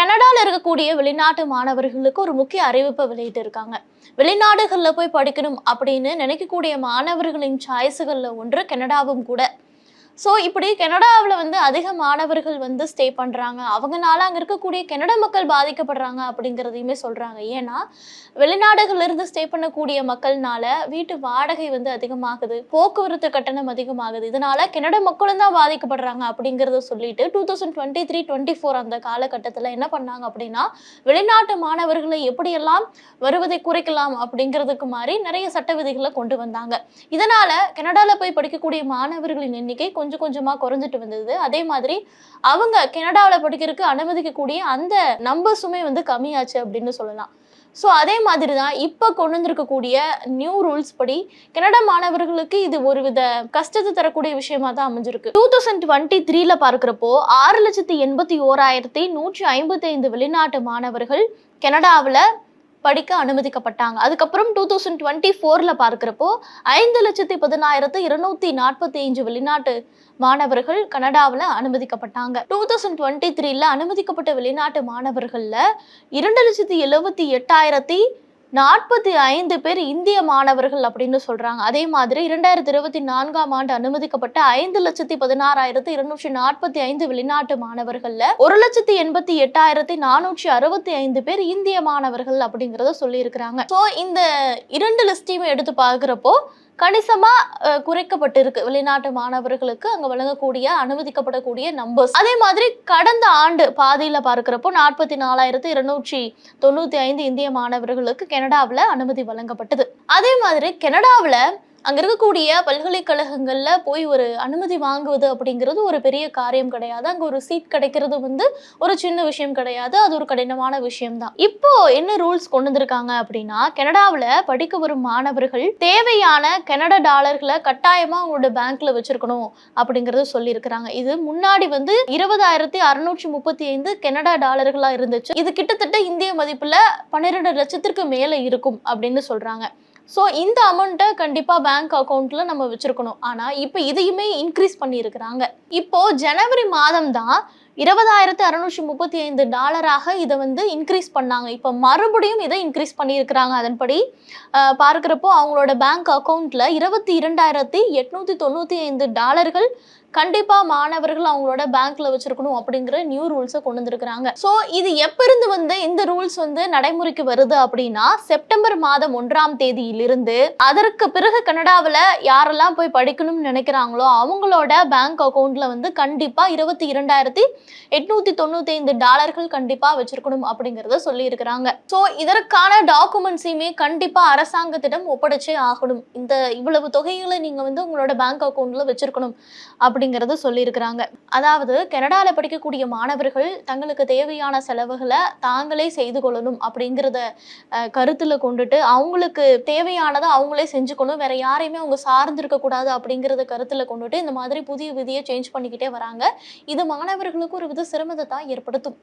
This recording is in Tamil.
கனடாவில் இருக்கக்கூடிய வெளிநாட்டு மாணவர்களுக்கு ஒரு முக்கிய அறிவிப்பை வெளியிட்டு இருக்காங்க வெளிநாடுகளில் போய் படிக்கணும் அப்படின்னு நினைக்கக்கூடிய மாணவர்களின் சாய்ஸுகளில் ஒன்று கனடாவும் கூட. ஸோ இப்படி கனடாவில் வந்து அதிக மாணவர்கள் வந்து ஸ்டே பண்ணுறாங்க அவங்கனால அங்கே இருக்கக்கூடிய கனடா மக்கள் பாதிக்கப்படுறாங்க அப்படிங்கிறதையுமே சொல்கிறாங்க ஏன்னா வெளிநாடுகளிலிருந்து ஸ்டே பண்ணக்கூடிய மக்கள்னால வீட்டு வாடகை வந்து அதிகமாகுது. போக்குவரத்து கட்டணம் அதிகமாகுது. இதனால கனடா மக்களும் தான் பாதிக்கப்படுறாங்க அப்படிங்கிறத சொல்லிட்டு two thousand twenty three twenty four அந்த காலகட்டத்தில் என்ன பண்ணாங்க அப்படின்னா வெளிநாட்டு மாணவர்களை எப்படியெல்லாம் வருவதை குறைக்கலாம் அப்படிங்கிறதுக்கு மாதிரி நிறைய சட்ட விதிகளை கொண்டு வந்தாங்க. இதனால கனடாவில் போய் படிக்கக்கூடிய மாணவர்களின் எண்ணிக்கை கொஞ்சம் கொஞ்சம் கொஞ்சமாக குறைஞ்சிட்டு வந்தது. அதே மாதிரி அவங்க கனடாவில் படிக்கிறதுக்கு அனுமதிக்கக்கூடிய அந்த நம்பர்ஸுமே வந்து கம்மியாச்சு அப்படின்னு சொல்லலாம். ஸோ அதே மாதிரி தான் இப்போ கொண்டு வந்திருக்கக்கூடிய நியூ ரூல்ஸ் படி கனடா மாணவர்களுக்கு இது ஒரு வித கஷ்டத்தை தரக்கூடிய விஷயமா தான் அமைஞ்சிருக்கு. டூ தௌசண்ட் டுவெண்ட்டி த்ரீல பார்க்குறப்போ ஆறு லட்சத்தி எண்பத்தி ஓராயிரத்தி நூற்றி ஐம்பத்தி ஐந்து வெளிநாட்டு மாணவர்கள் கனடாவில் படிக்க அனுமதிக்கப்பட்டாங்க. அதுக்கப்புறம் டூ தௌசண்ட் டுவெண்ட்டி ஃபோரில் பார்க்குறப்போ ஐந்து லட்சத்தி பதினாயிரத்து இருநூத்தி நாற்பத்தி அஞ்சு வெளிநாட்டு மாணவர்கள் கனடாவில் அனுமதிக்கப்பட்டாங்க. டூ தௌசண்ட் டுவெண்ட்டி த்ரீல அனுமதிக்கப்பட்ட வெளிநாட்டு மாணவர்களில் இரண்டு லட்சத்தி எழுபத்தி எட்டாயிரத்தி நாற்பத்தி ஐந்து பேர் இந்திய மாணவர்கள் அப்படின்னு சொல்றாங்க. அதே மாதிரி இரண்டாயிரத்தி இருபத்தி நான்காம் ஆண்டு அனுமதிக்கப்பட்ட ஐந்து லட்சத்தி பதினாறாயிரத்தி இருநூற்றி நாற்பத்தி ஐந்து வெளிநாட்டு மாணவர்கள்ல ஒரு லட்சத்தி எண்பத்தி எட்டாயிரத்தி நானூற்றி அறுபத்தி ஐந்து பேர் இந்திய மாணவர்கள் அப்படிங்கிறத சொல்லியிருக்கிறாங்க. ஸோ இந்த இரண்டு லிஸ்டையுமே எடுத்து பார்க்குறப்போ கணிசமா குறைக்கப்பட்டிருக்கு. வெளிநாட்டு மாணவர்களுக்கு அங்க வழங்கக்கூடிய அனுமதிக்கப்படக்கூடிய நம்பர்ஸ் அதே மாதிரி கடந்த ஆண்டு பாதியில் பார்க்கிறப்போ நாற்பத்தி நாலாயிரத்து இருநூற்றி தொண்ணூத்தி ஐந்து இந்திய மாணவர்களுக்கு கனடாவில் அனுமதி வழங்கப்பட்டது அதே மாதிரி கனடாவில் அங்கே இருக்கக்கூடிய பல்கலைக்கழகங்களில் போய் ஒரு அனுமதி வாங்குவது அப்படிங்கிறது ஒரு பெரிய காரியம் கிடையாது. அங்கே ஒரு சீட் கிடைக்கிறது வந்து ஒரு சின்ன விஷயம் கிடையாது. அது ஒரு கடினமான விஷயம்தான். இப்போ என்ன ரூல்ஸ் கொண்டு வந்திருக்காங்க அப்படின்னா கனடாவில் படிக்க வரும் மாணவர்கள் தேவையான கனடா டாலர்களை கட்டாயமாக அவங்களோட பேங்க்ல வச்சிருக்கணும் அப்படிங்கறத சொல்லியிருக்கிறாங்க. இது முன்னாடி வந்து இருபதாயிரத்தி அறுநூற்றி முப்பத்தி ஐந்து கனடா டாலர்களாக இருந்துச்சு. இது கிட்டத்தட்ட இந்திய மதிப்பில் பன்னிரெண்டு லட்சத்திற்கு மேலே இருக்கும் அப்படின்னு சொல்கிறாங்க ஸோ இந்த அமௌண்ட்டை கண்டிப்பாக பேங்க் அக்கௌண்ட்டில் நம்ம வச்சுருக்கணும். ஆனால் இப்போ இதையுமே இன்க்ரீஸ் பண்ணியிருக்கிறாங்க. இப்போது ஜனவரி மாதம் தான் இருபதாயிரத்து அறுநூற்றி முப்பத்தி ஐந்து டாலராக இதை வந்து இன்க்ரீஸ் பண்ணாங்க. இப்போ மறுபடியும் இதை இன்க்ரீஸ் பண்ணியிருக்கிறாங்க. அதன்படி பார்க்குறப்போ அவங்களோட பேங்க் அக்கௌண்ட்டில் இருபத்தி இரண்டாயிரத்தி எட்நூற்றி தொண்ணூற்றி ஐந்து டாலர்கள் கண்டிப்பாக மாணவர்கள் அவங்களோட பேங்க்ல வச்சிருக்கணும் அப்படிங்கிற நியூ ரூல்ஸை கொண்டு வந்திருக்கிறாங்க. ஸோ இது எப்ப இருந்து வந்து இந்த ரூல்ஸ் வந்து நடைமுறைக்கு வருது அப்படின்னா செப்டம்பர் மாதம் ஒன்றாம் தேதியிலிருந்து அதற்கு பிறகு கனடாவில் யாரெல்லாம் போய் படிக்கணும்னு நினைக்கிறாங்களோ அவங்களோட பேங்க் அக்கௌண்ட்ல வந்து கண்டிப்பா இருபத்தி இரண்டாயிரத்தி எட்நூத்தி தொண்ணூத்தி ஐந்து டாலர்கள் கண்டிப்பா வச்சிருக்கணும் அப்படிங்கறத சொல்லி இருக்கிறாங்க ஸோ இதற்கான டாக்குமெண்ட்ஸையுமே கண்டிப்பா அரசாங்கத்திடம் ஒப்படைச்சே ஆகணும். இந்த இவ்வளவு தொகைகளை நீங்க வந்து உங்களோட பேங்க் அக்கௌண்ட்ல வச்சிருக்கணும். அப்படிங்கறத சொல்லியிருக்கிறாங்க. அதாவது கனடால படிக்கக்கூடிய மாணவர்கள் தங்களுக்கு தேவையான செலவுகளை தாங்களே செய்து கொள்ளணும் அப்படிங்கிறத கருத்தில் கருத்துல கொண்டுட்டு அவங்களுக்கு தேவையானதை அவங்களே செஞ்சுக்கணும். வேற யாரையுமே அவங்க சார்ந்து இருக்கக்கூடாது அப்படிங்கிறத கருத்துல கொண்டுட்டு இந்த மாதிரி புதிய விதியை சேஞ்ச் பண்ணிக்கிட்டே வராங்க. இது மாணவர்களுக்கு ஒரு வித சிரமத்தை தான் ஏற்படுத்தும்.